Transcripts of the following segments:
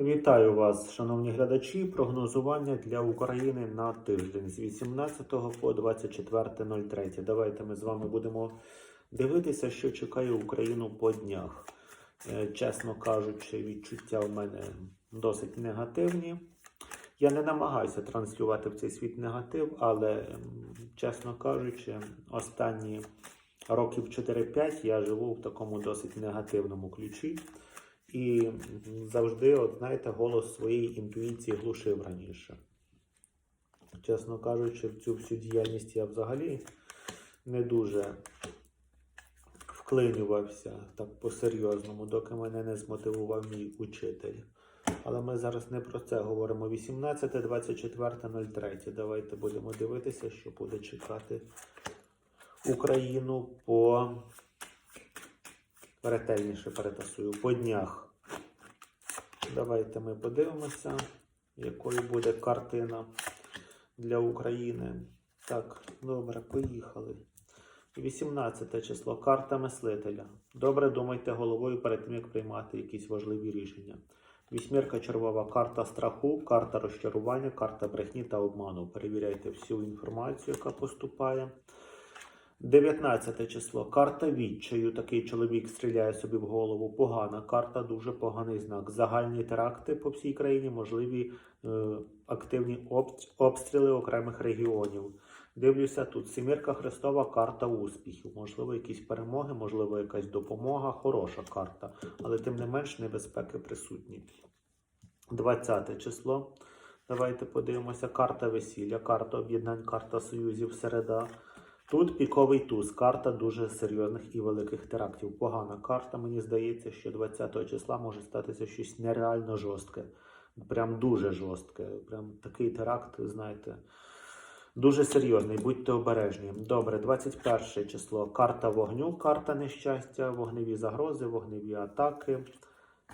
Вітаю вас, шановні глядачі. Прогнозування для України на тиждень з 18 по 24.03. Давайте ми з вами будемо дивитися, що чекає Україну по днях. Е, Чесно кажучи, відчуття в мене досить негативні. Я не намагаюся транслювати в цей світ негатив, але, чесно кажучи, останні років 4-5 я живу в такому досить негативному ключі. І завжди, от знаєте, голос своєї інтуїції глушив раніше. Чесно кажучи, в цю всю діяльність я взагалі не дуже вклинювався так по-серйозному, доки мене не змотивував мій учитель. Але ми зараз не про це говоримо. 18, 24, 03. Давайте будемо дивитися, що буде чекати Україну по ретельніше перетасую по днях. Давайте ми подивимося, якою буде картина для України. Так, добре, поїхали. 18 число. Карта мислителя. Добре думайте головою перед тим, як приймати якісь важливі рішення. Вісьмірка червова карта страху, карта розчарування, карта брехні та обману. Перевіряйте всю інформацію, яка поступає. 19 число. Карта відчаю. Такий чоловік стріляє собі в голову. Погана карта, дуже поганий знак. Загальні теракти по всій країні, можливі е, активні обстріли окремих регіонів. Дивлюся тут. Семірка Христова, карта успіхів. Можливо, якісь перемоги, можливо, якась допомога. Хороша карта, але тим не менш небезпеки присутні. 20 число. Давайте подивимося. Карта весілля, карта об'єднань, карта союзів, середа. Тут піковий туз, карта дуже серйозних і великих терактів. Погана карта. Мені здається, що 20 числа може статися щось нереально жорстке. Прям дуже жорстке. Прям такий теракт, знаєте, дуже серйозний. Будьте обережні. Добре, 21 число. Карта вогню, карта нещастя, вогневі загрози, вогневі атаки.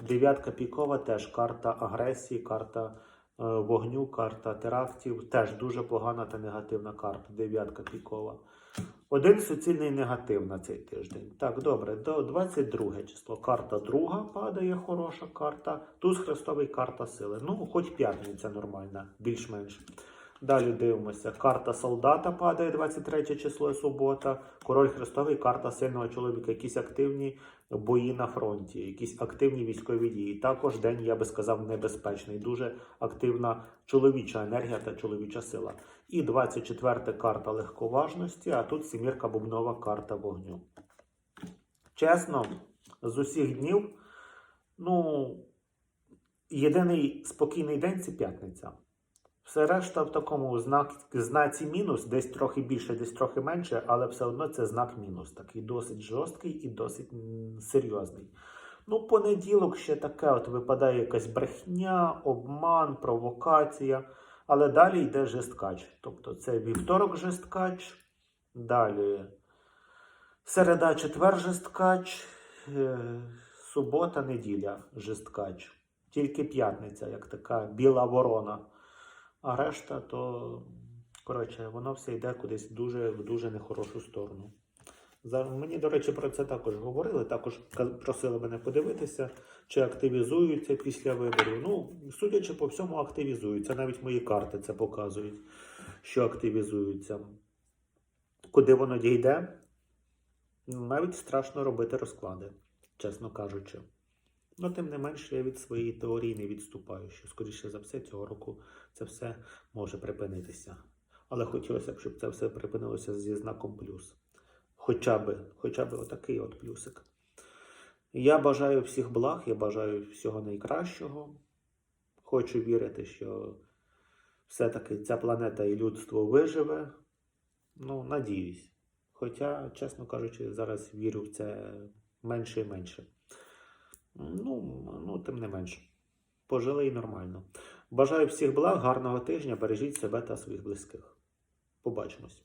Дев'ятка пікова теж карта агресії, карта вогню, карта терактів. Теж дуже погана та негативна карта. Дев'ятка пікова. Один суцільний негатив на цей тиждень. Так, добре, до 22 число. Карта друга падає, хороша карта. Туз Христовий карта сили. Ну, хоч п'ятниця нормальна, більш-менш. Далі дивимося. Карта солдата падає 23 число субота. Король Христовий, карта сильного чоловіка. Якісь активні бої на фронті, якісь активні військові дії. Також день, я би сказав, небезпечний. Дуже активна чоловіча енергія та чоловіча сила. І 24 карта легковажності, а тут сімірка бубнова карта вогню. Чесно, з усіх днів, ну, єдиний спокійний день це п'ятниця. Все решта в такому знак, знаці мінус, десь трохи більше, десь трохи менше, але все одно це знак мінус. Такий досить жорсткий і досить серйозний. Ну, понеділок ще таке от випадає якась брехня, обман, провокація. Але далі йде жесткач. Тобто це вівторок жесткач, далі середа, четвер жесткач, е, субота, неділя жесткач. Тільки п'ятниця, як така біла ворона. А решта, то, коротше, воно все йде кудись дуже, в дуже нехорошу сторону. Мені, до речі, про це також говорили. Також просили мене подивитися, чи активізуються після виборів. Ну, судячи по всьому, активізуються. Навіть мої карти це показують, що активізуються. Куди воно дійде? Навіть страшно робити розклади, чесно кажучи. Ну, тим не менше, я від своєї теорії не відступаю, що, скоріше за все, цього року це все може припинитися. Але хотілося б, щоб це все припинилося зі знаком плюс. Хоча би, хоча б отакий от плюсик. Я бажаю всіх благ, я бажаю всього найкращого. Хочу вірити, що все-таки ця планета і людство виживе. Ну, надіюсь. Хоча, чесно кажучи, зараз вірю в це менше і менше. Ну, ну, тим не менше. Пожили і нормально. Бажаю всіх благ, гарного тижня, бережіть себе та своїх близьких. Побачимось.